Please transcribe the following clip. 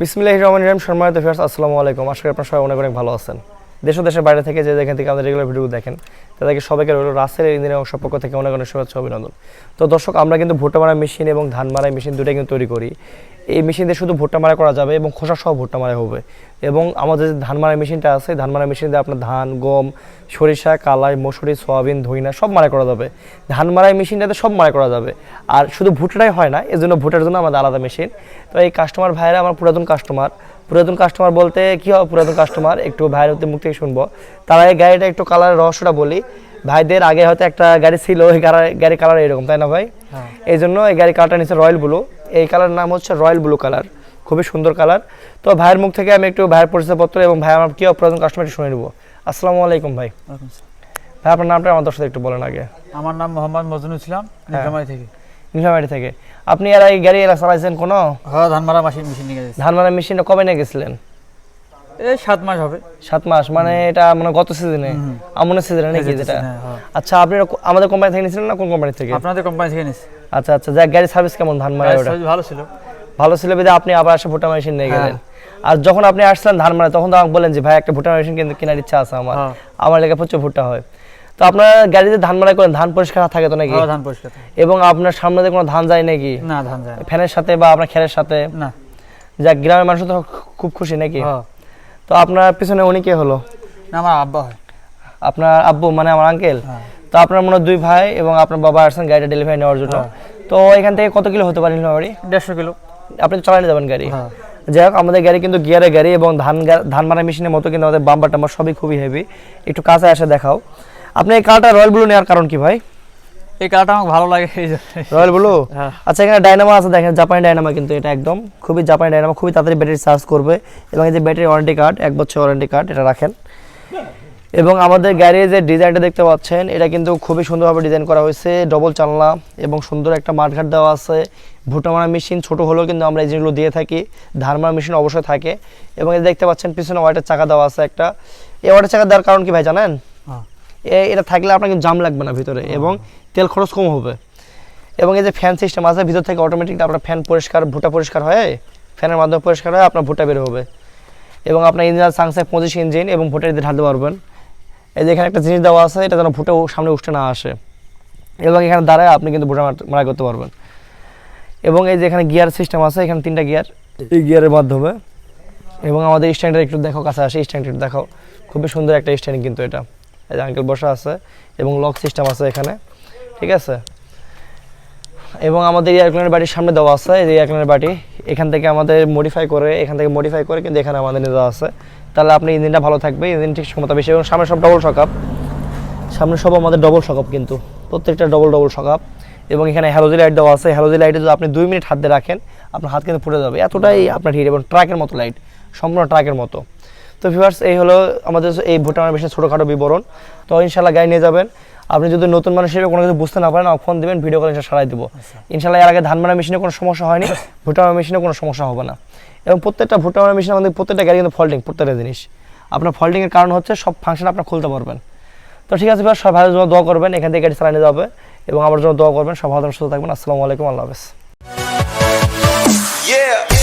বিসমিল্লাহ রহমান ইরাম সম্মানিত ফিরাজ আসসালামু আলাইকুম। আশা করি আপনার সবাই অনেক অনেক ভালো আছেন। দেশ দেশের বাইরে থেকে যে যেখান থেকে আমাদের রেগুলার ভিডিও দেখেন, তাদেরকে সবাইকে রইল রাসেল ইঞ্জিনিয়ার অংশ পক্ষ থেকে অনেক অনেক শুভেচ্ছা অভিনন্দন। তো দর্শক, আমরা কিন্তু ভুট্টা মারা মেশিন এবং ধান মারা মেশিন দুটাই কিন্তু তৈরি করি। এই মেশিন দিয়ে শুধু ভুট্টা মারা করা যাবে এবং খোসা সহ ভুট্টা মারা হবে। এবং আমাদের যে ধান মারা মেশিনটা আছে ধান মারা মেশিন দিয়ে আপনার ধান গম সরিষা কালাই মসুরি সয়াবিন ধইনা সব মারা করা যাবে। ধান মারাই মেশিনটাতে সব মারা করা যাবে। আর শুধু ভুট্টাটাই হয় না এর জন্য ভুট্টার জন্য আমাদের আলাদা মেশিন। তো এই কাস্টমার ভাইরা আমার পুরাতন কাস্টমার পুরাতন কাস্টমার বলতে কী হবে পুরাতন কাস্টমার একটু ভাইয়ের হতে মুখ থেকে শুনব। তারা এই গাড়িটা একটু কালারের রহস্যটা বলি। ভাইদের আগে হয়তো একটা গাড়ি ছিল ওই গাড়ি গাড়ি কালার এরকম তাই না ভাই? এই জন্য এই গাড়ি কালারটা নিচ্ছে রয়্যাল ব্লু এই কালার নাম হচ্ছে রয়্যাল ব্লু কালার। খুবই সুন্দর কালার। তো ভাইয়ের মুখ থেকে আমি একটু ভাইয়ের পরিচয়পত্র এবং ভাই আমার কী অপ্রয়োজন কাস্টমার শুনে নেব। আসসালামু আলাইকুম ভাই। ভাই আপনার নামটা আমার সাথে একটু বলেন আগে। আমার নাম মোহাম্মদ মজনু ইসলাম নিজামাই থেকে। নিজামাই থেকে। আপনি এর আগে গাড়ি এলাকা চালাইছেন কোনো? হ্যাঁ ধান মারা মেশিন মেশিন নিয়ে গেছেন ধানমারা মেশিনটা কবে নিয়ে গেছিলেন? সাত মাস হবে। সাত মাস মানে এটা মানে গত সিজনে আমনের সিজনে নাকি যেটা? হ্যাঁ। আচ্ছা আপনি আমাদের কোম্পানি থেকে নিয়েছিলেন না কোন কোম্পানি থেকে? আপনাদের কোম্পানি থেকে নিচ্ছি আচ্ছা আচ্ছা যাক গাড়ির সার্ভিস কেমন ওটা ভালো ছিল। ভালো ছিল বিধে আপনি আবার ভুট্টা মেশিন নিয়ে গেলেন। হ্যাঁ। আর যখন আপনি মারা তখন তো আমাকে বলেন যে ভাই একটা মেশিন কিন্তু কেনার ইচ্ছা আছে আমার। হ্যাঁ। আমার লেগে প্রচুর ভুট্টা হয়। তো আপনার গাড়িতে ধান মারা করেন ধান পরিষ্কার থাকে তো নাকি? ধান পরিষ্কার এবং আপনার সামনে কোনো ধান যায় নাকি? না ধান যায় ফ্যানের সাথে বা আপনার খেরের সাথে? না। যাক গ্রামের মানুষ তো খুব খুশি নাকি? হ্যাঁ। তো আপনার পিছনে উনি কে হলো? না আমার আব্বা হয়। আপনার আব্বু মানে আমার আঙ্কেল হ্যাঁ। তো আপনার মনে হয় দুই ভাই এবং আপনার বাবা আসছেন গাড়িটা ডেলিভারি নেওয়ার জন্য। হ্যাঁ। তো এখান থেকে কত কিলো হতে পারে নীলমাবাড়ি দেড়শো কিলো। আপনি চালানো যাবেন গাড়ি। হ্যাঁ। যাই হোক আমাদের গাড়ি কিন্তু গিয়ারের গাড়ি এবং ধান ধান মারা মেশিনের মতো কিন্তু আমাদের বাম্বার টাম্বার সবই খুবই হেভি একটু কাছে এসে দেখাও। আপনি এই কারটা রয়্যাল ব্লু নেওয়ার কারণ কি ভাই? এই কালারটা আমার ভালো লাগে এই জন্য। Royal blue? হ্যাঁ। আচ্ছা এখানে ডায়নামো আছে দেখেন জাপানি ডায়নামো কিন্তু এটা একদম। খুবই জাপানি ডায়নামো খুবই তাড়াতাড়ি ব্যাটারি চার্জ করবে। এবং এই যে ব্যাটারি ওয়ারেন্টি কার্ড এক বছর ওয়ারেন্টি কার্ড এটা রাখেন। এবং আমাদের গাড়ির যে ডিজাইনটা দেখতে পাচ্ছেন এটা কিন্তু খুবই সুন্দরভাবে ডিজাইন করা হয়েছে ডবল চালনা এবং সুন্দর একটা মাঠঘাট দেওয়া আছে। ভুট্টা মারা মেশিন ছোট হলেও কিন্তু আমরা এই জিনিসগুলো দিয়ে থাকি ধান মারা মেশিন অবশ্যই থাকে। এবং এই দেখতে পাচ্ছেন পিছনে ওয়াটের চাকা দেওয়া আছে একটা। এই ওয়াটের চাকা দেওয়ার কারণ কি ভাই জানেন? এটা থাকলে আপনার কিন্তু জাম লাগবে না ভিতরে এবং তেল খরচ কম হবে। এবং এই যে ফ্যান সিস্টেম আছে ভিতর থেকে অটোমেটিক আপনার ফ্যান পরিষ্কার ভুট্টা পরিষ্কার হয়ে ফ্যানের মাধ্যমে পরিষ্কার হয়ে আপনার ভুট্টা বের হবে। এবং আপনার ইঞ্জিন সাংসাই পঁচিশ ইঞ্জিন এবং ভুট্টা এতে ঢালতে পারবেন। এই যে এখানে একটা জিনিস দেওয়া আছে এটা যেন ভুট্টা উ- সামনে উঠে না আসে। এবং এখানে দাঁড়ায় আপনি কিন্তু ভুট্টা মার- করতে পারবেন। এবং এই যে এখানে গিয়ার সিস্টেম আছে এখানে তিনটা গিয়ার এই গিয়ারের মাধ্যমে। এবং আমাদের স্ট্যান্ডার একটু দেখো কাছে আসে স্ট্যান্ড একটু দেখো খুবই সুন্দর একটা স্ট্যান্ড কিন্তু এটা। আঙ্কেল বসা আছে এবং লক সিস্টেম আছে এখানে, ঠিক আছে? এবং আমাদের এয়ারপ্লেনের বাড়ির সামনে দেওয়া আছে, এই যে এয়ারপ্লেনের বাড়ি, এখান থেকে আমাদের মডিফাই করে, এখান থেকে মডিফাই করে কিন্তু এখানে আমাদের নিয়ে দেওয়া আছে। তাহলে আপনি ইঞ্জিনটা ভালো থাকবে, ইঞ্জিন ঠিক ক্ষমতা বেশি এবং সামনে সব ডবল সকাপ সামনে সব আমাদের ডবল সকাপ কিন্তু, প্রত্যেকটা ডবল ডবল সকাপ এবং এখানে হ্যালোজি লাইট দেওয়া আছে হ্যালোজি লাইটে যদি আপনি দুই মিনিট হাত দিয়ে রাখেন, আপনার হাত কিন্তু ফুটে যাবে। এতটাই আপনার হিট এবং ট্রাকের মতো লাইট সম্পূর্ণ ট্রাকের মতো। তো ভিউয়ার্স এই হলো আমাদের এই ভুটানের বেশি ছোটোখাটো বিবরণ। তো ইনশাল্লাহ গাড়ি নিয়ে যাবেন। আপনি যদি নতুন মানুষ হিসেবে কোনো কিছু বুঝতে না পারেন ফোন দেবেন ভিডিও কলে সারাই দেবো। ইনশাল্লাহ এর আগে ধান মারা মেশিনে কোনো সমস্যা হয়নি ভুট্টা মারা মেশিনে কোনো সমস্যা হবে না। এবং প্রত্যেকটা ভুট্টা মারা মেশিনে আমাদের প্রত্যেকটা গাড়ি কিন্তু ফল্টিং প্রত্যেকটা জিনিস। আপনার ফল্টিংয়ের কারণ হচ্ছে সব ফাংশন আপনার খুলতে পারবেন। তো ঠিক আছে ভিউয়ার্স সব ভালো জন্য দোয়া করবেন এখান থেকে গাড়ি চালানো যাবে এবং আমার জন্য দোয়া করবেন সব ভালো থাকবেন, সুস্থ থাকবেন আসসালামু আলাইকুম আল্লাহ হাফেজ। Yeah.